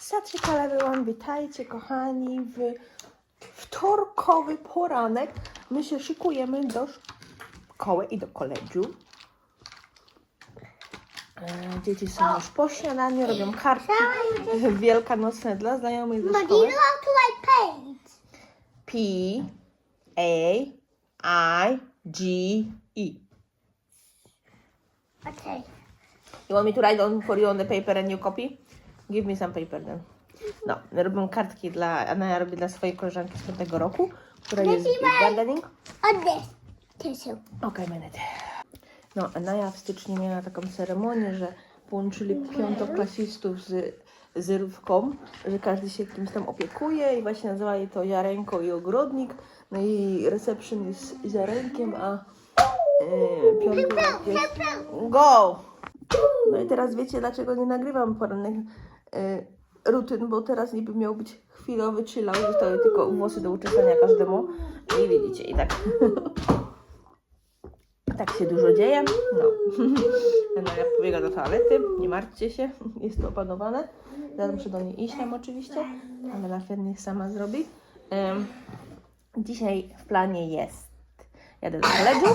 Satrikala byłam, witajcie kochani w wtorkowy poranek. My się szykujemy do szkoły i do koledżu. E, Dzieci są już po śniadaniu, robią kartki wielkanocne dla znajomych ze szkoły. P, A, I, G, E. Okay. You want me to write on for you on the paper and you copy? Give me some paper then. No, robię kartki dla, Anaja robi dla swojej koleżanki z piątego roku, która jest w gardening. Tissue. Okej, minute. No, Anaja w styczniu miała taką ceremonię, że połączyli piątoklasistów z, z Rywką, że każdy się kimś tam opiekuje i właśnie nazywali to Jarenko i Ogrodnik. No i reception jest Ziarenkiem, a yy, jest... Go! No i teraz wiecie, dlaczego nie nagrywam porannych rutyn, bo teraz niby miał być chwilowy chillout, zostały tylko włosy do uczesania każdemu. I widzicie, i tak. tak się dużo dzieje. No. no ja pobiega do toalety, nie martwcie się, jest to opanowane. Zaraz muszę do niej iść tam oczywiście, ale na niech sama zrobi. Ym, dzisiaj w planie jest, jadę do koledżu.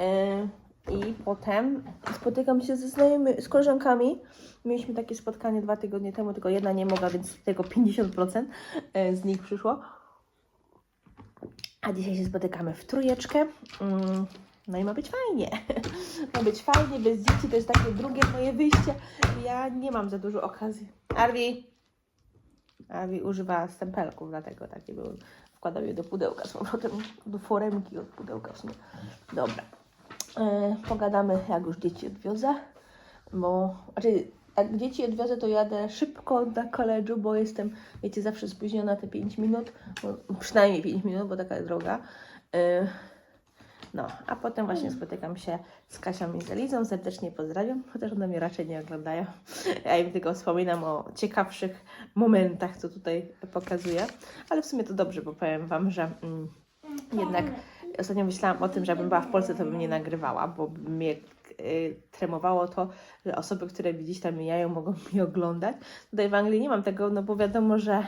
Ym, i potem spotykam się ze znajomymi, z koleżankami. Mieliśmy takie spotkanie dwa tygodnie temu, tylko jedna nie mogła, więc tylko 50% z nich przyszło. A dzisiaj się spotykamy w trójeczkę. Mm, No i ma być fajnie. Ma być fajnie, bez dzieci. To jest takie drugie moje wyjście. Ja nie mam za dużo okazji. Arwi! Arwi używa stempelków, dlatego takie były. Wkładał je do pudełka z powrotem, do foremki od pudełka w sumie. Dobra. E, pogadamy, jak już dzieci odwiozę, bo znaczy, jak dzieci odwiozę, to jadę szybko na koledżu, bo jestem, wiecie, zawsze spóźniona te 5 minut, bo, przynajmniej 5 minut, bo taka jest droga. E, no, a potem właśnie spotykam się z Kasią i z Elizą, serdecznie pozdrawiam, chociaż one mnie raczej nie oglądają. Ja im tylko wspominam o ciekawszych momentach, co tutaj pokazuję, ale w sumie to dobrze, bo powiem Wam, że mm, jednak ostatnio myślałam o tym, że jakbym była w Polsce, to bym nie nagrywała, bo mnie y, tremowało to, że osoby, które mi gdzieś tam mijają, mogą mnie oglądać. Tutaj w Anglii nie mam tego, no bo wiadomo, że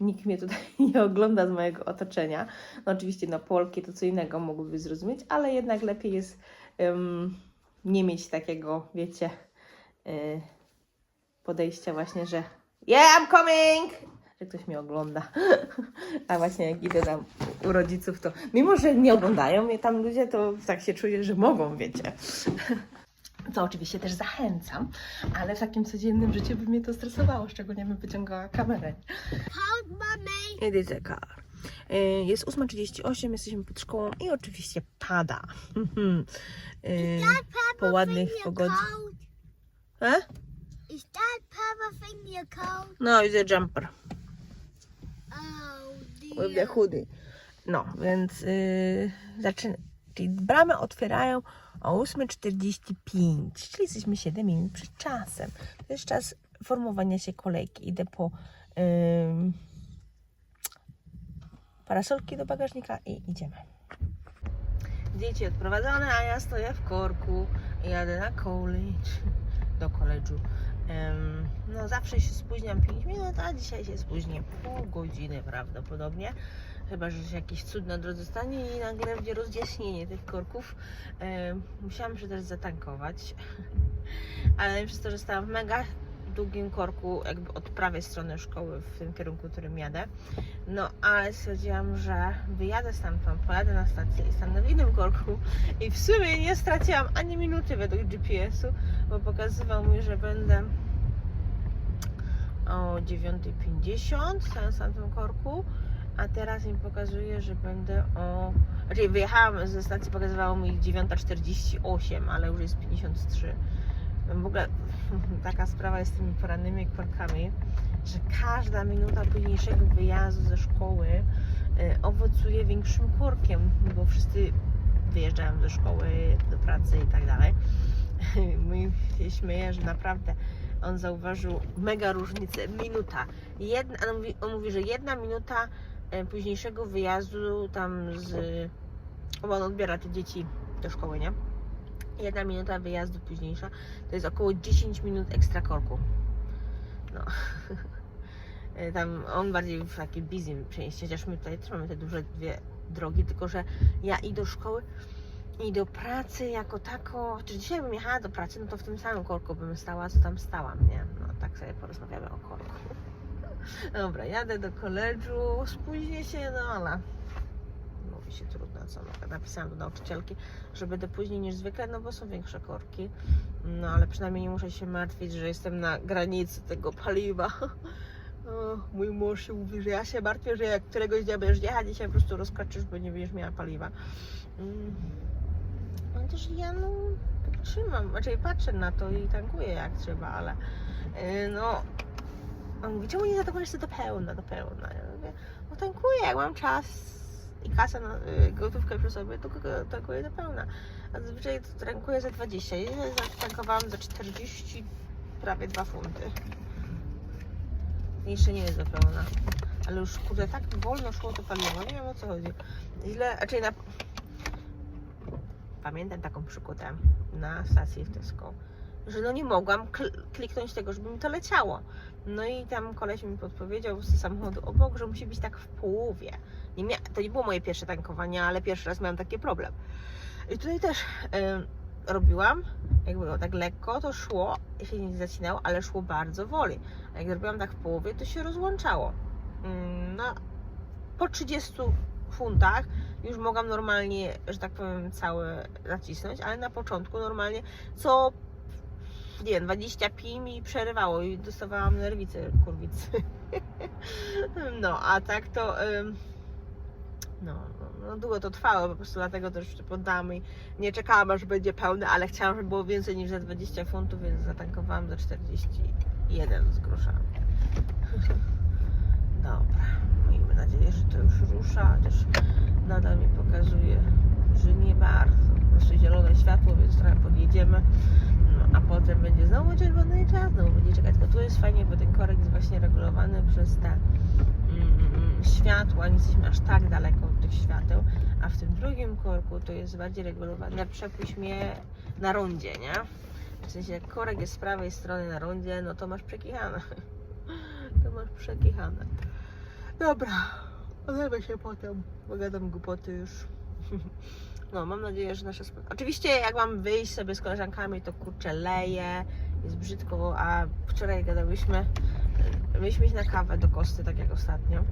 nikt mnie tutaj nie ogląda z mojego otoczenia. No oczywiście no Polki to co innego mogłyby zrozumieć, ale jednak lepiej jest ym, nie mieć takiego, wiecie, y, podejścia właśnie, że yeah, I'm coming! Że ktoś mnie ogląda. A właśnie jak idę tam u rodziców, to mimo, że nie oglądają mnie tam ludzie, to tak się czuję, że mogą, wiecie. To oczywiście też zachęcam, ale w takim codziennym życiu by mnie to stresowało, szczególnie bym wyciągała kamerę. It is a car. Y, Jest 8.38, jesteśmy pod szkołą i oczywiście pada. Y, Po ładnych pogodzie. E? Is that purple thing your cold? No, it's a jumper Oh with the dear. hoodie. No, więc yy, zaczyna. Czyli bramy otwierają o 8.45, czyli jesteśmy 7 minut przed czasem. To jest czas formowania się kolejki. Idę po ym, parasolki do bagażnika i idziemy. Dzieci odprowadzone, a ja stoję w korku i jadę na college, do koledżu. No zawsze się spóźniam 5 minut, a dzisiaj się spóźnię pół godziny prawdopodobnie. Chyba, że się jakiś cud na drodze stanie i nagle będzie rozjaśnienie tych korków. Ym, musiałam się też zatankować, ale przez to, że stałam w mega długim korku, jakby od prawej strony szkoły w tym kierunku, którym jadę. No, ale stwierdziłam, że wyjadę stamtąd, pojadę na stację i stanę w innym korku i w sumie nie straciłam ani minuty według GPS-u, bo pokazywał mi, że będę o 9.50 stając na tym korku, a teraz mi pokazuje, że będę o... Znaczy wyjechałam ze stacji, pokazywało mi 9.48, ale już jest 53. W ogóle taka sprawa jest z tymi porannymi korkami, że każda minuta późniejszego wyjazdu ze szkoły y, owocuje większym korkiem, bo wszyscy wyjeżdżają do szkoły, do pracy i tak dalej. Mój się śmieje, że naprawdę on zauważył mega różnicę. Minuta. Jedna, on, mówi, on mówi, że jedna minuta późniejszego wyjazdu tam z... Bo on odbiera te dzieci do szkoły, nie? Jedna minuta wyjazdu późniejsza to jest około 10 minut ekstra korku. No. Y, Tam on bardziej w takie busy przejście, chociaż my tutaj też mamy te duże dwie drogi, tylko że ja i do szkoły, i do pracy jako tako, czy dzisiaj bym jechała do pracy, no to w tym samym korku bym stała, co tam stałam, nie? No tak sobie porozmawiamy o korku. Dobra, jadę do koledżu, spóźnię się, no ale mówi się trudno, co no, napisałam do nauczycielki, że będę później niż zwykle, no bo są większe korki, no ale przynajmniej nie muszę się martwić, że jestem na granicy tego paliwa. O, mój mąż się mówi, że ja się martwię, że jak któregoś dnia będziesz jechać się po prostu rozkaczysz, bo nie będziesz miała paliwa. Mm. Chociaż ja no trzymam, znaczy patrzę na to i tankuję jak trzeba, ale yy, no on mówi, czemu nie zadowolisz się do pełna, do pełna? Ja mówię, no tankuję, jak mam czas i kasę na y, gotówkę przy sobie, to tankuję do pełna. A zazwyczaj tankuję za 20. Ja zatankowałam za 40, prawie 2 funty. Jeszcze nie jest do pełna. Ale już kurde, tak wolno szło to paliwo, nie wiem o co chodzi. Źle, raczej na... Pamiętam taką przykutę na stacji w Tesco, że no nie mogłam kl- kliknąć tego, żeby mi to leciało. No i tam koleś mi podpowiedział z samochodu obok, że musi być tak w połowie. Nie to nie było moje pierwsze tankowanie, ale pierwszy raz miałam taki problem. I tutaj też em, robiłam, jak było tak lekko, to szło, się nie zacinało, ale szło bardzo woli. A jak zrobiłam tak w połowie, to się rozłączało. Mm, No, po 30 funtach już mogłam normalnie, że tak powiem, całe nacisnąć, ale na początku normalnie co nie wiem, 20 pi mi przerywało i dostawałam nerwicy, kurwicy. No, a tak to no, no, no długo to trwało, po prostu dlatego też poddałam i nie czekałam aż będzie pełne, ale chciałam, żeby było więcej niż za 20 funtów, więc zatankowałam za 41 z groszami. Dobra, miejmy nadzieję, że to już rusza, chociaż nadal mi pokazuje, że nie bardzo. Po prostu zielone światło, więc trochę podjedziemy. A potem będzie znowu czerwony i czas, znowu będzie czekać. Tylko tu jest fajnie, bo ten korek jest właśnie regulowany przez te mm, światła, nie jesteśmy aż tak daleko od tych świateł, a w tym drugim korku to jest bardziej regulowany. Przepuść mnie na rondzie, nie? W sensie jak korek jest z prawej strony na rondzie, no to masz przekichane. To masz przekichane. Dobra, odejmę się potem, bo gadam głupoty już. No, mam nadzieję, że spotkanie. Oczywiście, jak mam wyjść sobie z koleżankami, to kurczę leje, jest brzydko, a wczoraj gadałyśmy, mieliśmy iść na kawę do Kosty, tak jak ostatnio.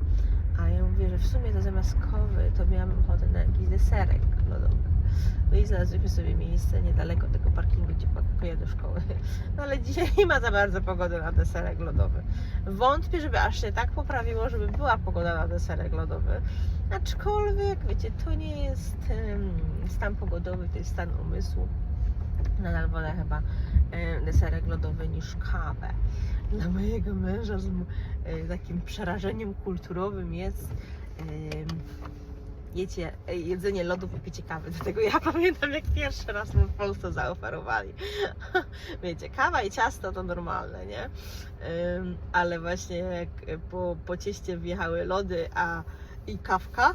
A ja mówię, że w sumie to zamiast to miałam ochotę na jakiś deserek lodowy. No i znaleźliśmy sobie miejsce niedaleko tego parkingu, gdzie pakuję do szkoły. No ale dzisiaj nie ma za bardzo pogody na deserek lodowy. Wątpię, żeby aż się tak poprawiło, żeby była pogoda na deserek lodowy. Aczkolwiek, wiecie, to nie jest em, stan pogodowy, to jest stan umysłu. Nadal wolę chyba deserek lodowy niż kawę. Dla mojego męża z e, takim przerażeniem kulturowym jest em, jecie, jedzenie lodów i picie kawy. Dlatego ja pamiętam, jak pierwszy raz mu w Polsce zaoferowali. Wiecie, kawa i ciasto to normalne, nie? Ale właśnie jak po, po cieście wjechały lody, a i kawka.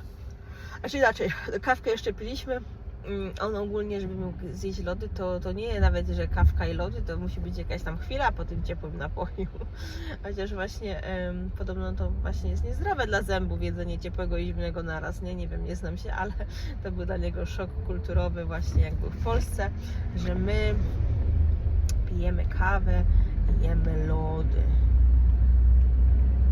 Znaczy inaczej, kawkę jeszcze piliśmy. Mm, On ogólnie, żeby mógł zjeść lody, to, to nie nawet, że kawka i lody, to musi być jakaś tam chwila po tym ciepłym napoju. Chociaż właśnie em, podobno to właśnie jest niezdrowe dla zębów jedzenie ciepłego i zimnego naraz. Nie, nie wiem, nie znam się, ale to był dla niego szok kulturowy właśnie jak był w Polsce, że my pijemy kawę i jemy lody.